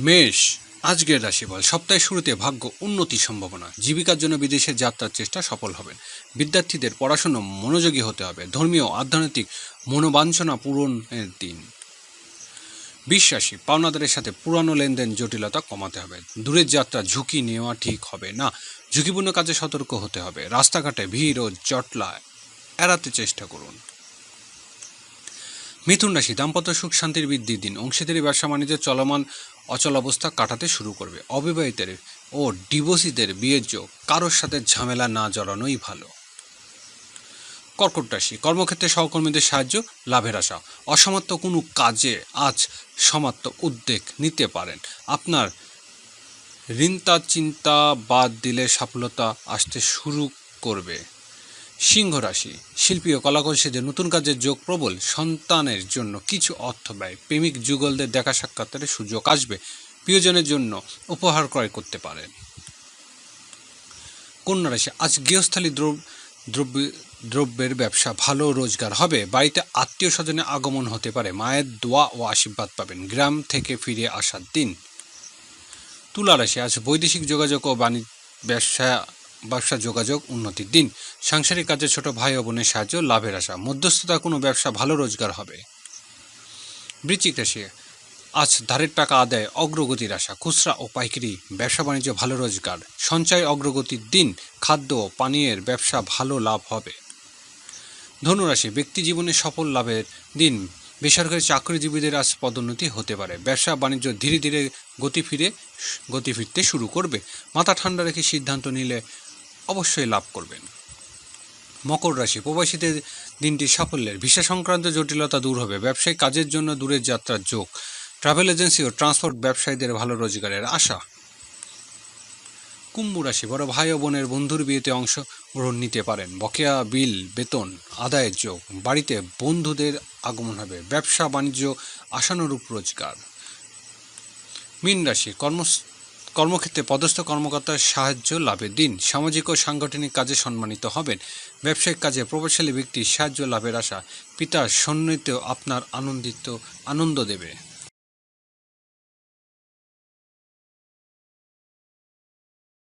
মেষ, আজকের রাশিফল। সপ্তাহের শুরুতে ভাগ্য উন্নতি সম্ভাবনা। জীবিকার জন্য বিদেশে যাত্রার চেষ্টা সফল হবেন। বিদ্যার্থীদের পড়াশুনো মনোযোগী হতে হবে। ধর্মীয়, আধ্যাত্মিক মনোবাঞ্ছনা পূরণের দিন। বিশ্বাসী, পাওনাদারের সাথে পুরানো লেনদেন জটিলতা কমাতে হবে। দূরের যাত্রা ঝুঁকি নেওয়া ঠিক হবে না। ঝুঁকিপূর্ণ কাজে সতর্ক হতে হবে। রাস্তাঘাটে ভিড় ও জটলা এড়াতে চেষ্টা করুন। মিথুন রাশি, দাম্পত্য সুখ, শান্তির বৃদ্ধির দিন। অংশীদারি ব্যবসা, বাণিজ্য, চলমান অচল অবস্থা কাটাতে শুরু করবে। অবিবাহিতের ও ডিভোর্সিদের বিয়ের যোগ কারোর সাথে ঝামেলা না জড়ানোই ভালো। কর্কট রাশি, কর্মক্ষেত্রে সহকর্মীদের সাহায্য, লাভের আশা। অসমাপ্ত কোনো কাজে আজ সমাপ্ত উদ্যোগ নিতে পারেন। আপনার ঋণতা চিন্তা বাদ দিলে সফলতা আসতে শুরু করবে। সিংহ রাশি শিল্পী ও কলাকৌশলীদের নতুন কাজের যোগ প্রবল, সন্তানের জন্য কিছু অর্থ ব্যয়। প্রেমিক যুগলদের দেখা সাক্ষাৎকারের সুযোগ আসবে, প্রিয়জনের জন্য উপহার ক্রয় করতে পারেন। কন্যা রাশি, আজ গৃহস্থালী দ্রব্য দ্রব্য দ্রব্যের ব্যবসা ভালো রোজগার হবে। বাড়িতে আত্মীয় স্বজনের আগমন হতে পারে। মায়ের দোয়া ও আশীর্বাদ পাবেন। গ্রাম থেকে ফিরে আসার দিন। তুলা রাশি, আজ বৈদেশিক যোগাযোগ ও বাণিজ্য ব্যবসা ব্যবসা, যোগাযোগ, উন্নতির দিন। সাংসারিক কাজে ছোট ভাই ও বোনের সাহায্য, লাভের আশা। মধ্যস্থতা কোনো ব্যবসা, ভালো রোজগার হবে। বৃশ্চিক রাশি। আজ ধারের টাকা আদায়, অগ্রগতির আশা। খুচরা ও পাইকারি, ব্যবসা, বাণিজ্য, ভালো রোজগার। সঞ্চয়, অগ্রগতির দিন। খাদ্য ও পানীয়ের ব্যবসা, ভালো লাভ হবে। ধনুরাশি। ব্যক্তি জীবনে সফল লাভের দিন। বেসরকারি চাকরিজীবীদের আজ পদোন্নতি হতে পারে। ব্যবসা, বাণিজ্য ধীরে ধীরে গতি ফিরে, গতি ফিরতে শুরু করবে। মাথা ঠান্ডা রেখে সিদ্ধান্ত নিলে অবশ্যই লাভ করবেন। মকর রাশি, প্রবাসীদের দিনটি সাফল্যের ভিসা সংক্রান্ত জটিলতা দূর হবে। ব্যবসায়িক কাজের জন্য দূরের যাত্রার যোগ। ট্রাভেল এজেন্সি ও ট্রান্সপোর্ট ব্যবসায়ীদের ভালো রোজগারের আশা। কুম্ভ রাশি, বড় ভাই ও বোনের বন্ধুর বিয়েতে অংশগ্রহণ নিতে পারেন। বকেয়া বিল, বেতন, আদায়ের যোগ। বাড়িতে বন্ধুদের আগমন হবে। ব্যবসা, বাণিজ্য আশানুরূপ রোজগার। মীন রাশি কর্ম কর্মক্ষেত্রে পদস্থ কর্মকর্তার সাহায্য লাভের দিন। সামাজিক ও সাংগঠনিক কাজে সম্মানিত হবেন। ব্যবসায়িক কাজে প্রভাবশালী ব্যক্তির সাহায্য লাভের আশা। পিতার সন্নিহিত আপনার আনন্দিত, আনন্দ দেবে।